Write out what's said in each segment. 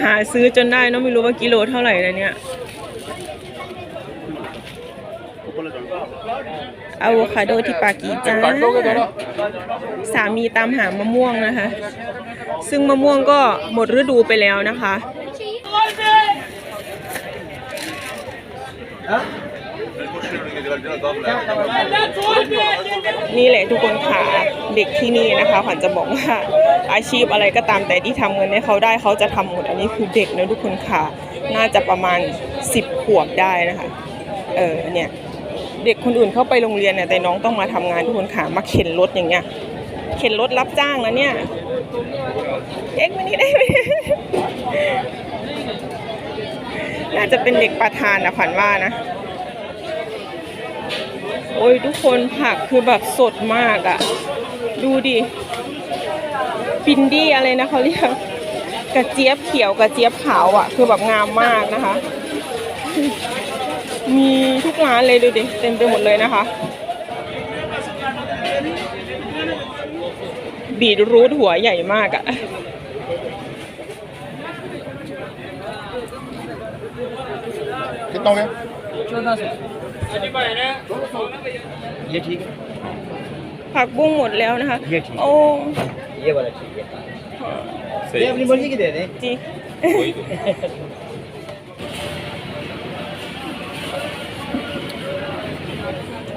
หาซื้อจนได้เนอะไม่รู้ว่ากิโลเท่าไหร่นะเนี่ยอะโวคาโดที่ปากีจ้าสามีตามหามะม่วงนะคะ ซึ่งมะม่วงก็หมดฤดูไปแล้วนะคะ นี่แหละทุกคนค่ะเด็กที่นี่นะคะขวัญจะบอกว่าอาชีพอะไรก็ตามแต่ที่ทำเงินให้เขาได้เขาจะทำหมดอันนี้คือเด็กนะทุกคนค่ะน่าจะประมาณ 10 ขวบได้นะคะเออเนี่ยเด็กคนอื่นเข้าไปโรงเรียนเนี่ยแต่น้องต้องมาทำงานทุกคนค่ะมาเข็นรถอย่างเงี้ยเข็นรถรับจ้างนะเนี่ยเอ็กมานี่ได้ไหมน่าจะเป็นเด็กประธานนะขวัญว่านะ โอ้ยทุกคนผักคือแบบสดมากอะ่ะ ดูดิ ปินดี้อะไรนะเขาเรียกกระเจี๊ยบเขียวกระเจี๊ยบขาวอะ่ะ คือแบบงามมากนะคะ มีทุกร้านเลยดูดิ เต็มไปหมดเลยนะคะ บีดรูทหัวใหญ่มากอะ่ะคิดตรงไหม ये ठीक है ผักบุ้งหมดแล้วนะคะ ये ठीक โอ้ ये वाला ठीक है ये अपनी मर्जी की दे दें จี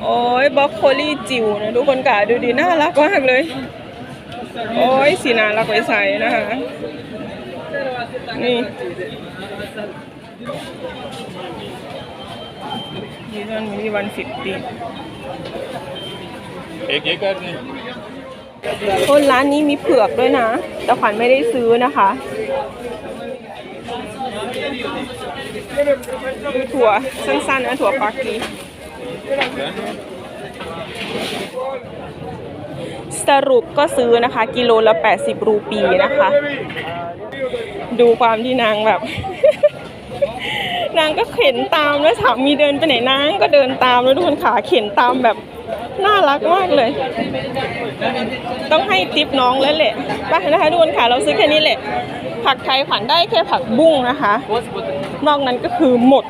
โอ้ยบรอกโคลี่จิ๋วนะทุกคนกะดูดีน่ารักมากเลย โอ้ยสีน่ารักไปใส่นะคะ นี่ นี่ตอนนี้วันฟิฟตี้ एक ये कर दें คนร้านนี้มีเผือกด้วยนะ แต่ขวัญไม่ได้ซื้อนะคะดูถั่วสั้นๆนะถั่วปากี สรุปก็ซื้อนะคะ กิโลละ 80 รูปีนะคะ ดูความที่นางแบบ นางก็เข็นตามแล้วสามีเดินไปไหนนางก็เดินตามแล้วทุกคนขาเข็นตามแบบน่ารักมากเลย ต้องให้ติปน้องแล้วแหละไปนะคะทุกคนค่ะเราซื้อแค่นี้แหละ ผักไทยผันได้แค่ผักบุ้งนะคะ นอกนั้นก็คือหมด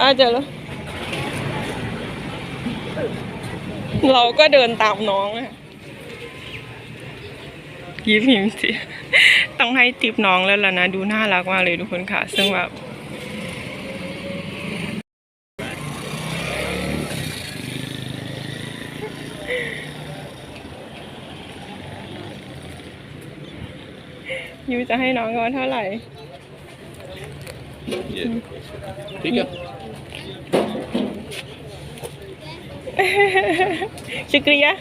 อาเจอแล้วเราก็เดินตามน้องอะกีพิมสิ ต้องให้ทิปน้องแล้วล่ะนะ ดูน่ารักมากเลยทุกคนค่ะ ซึ่งแบบยูจะให้น้องงอนเท่าไหร่ พี่ก็ชิคกริยะ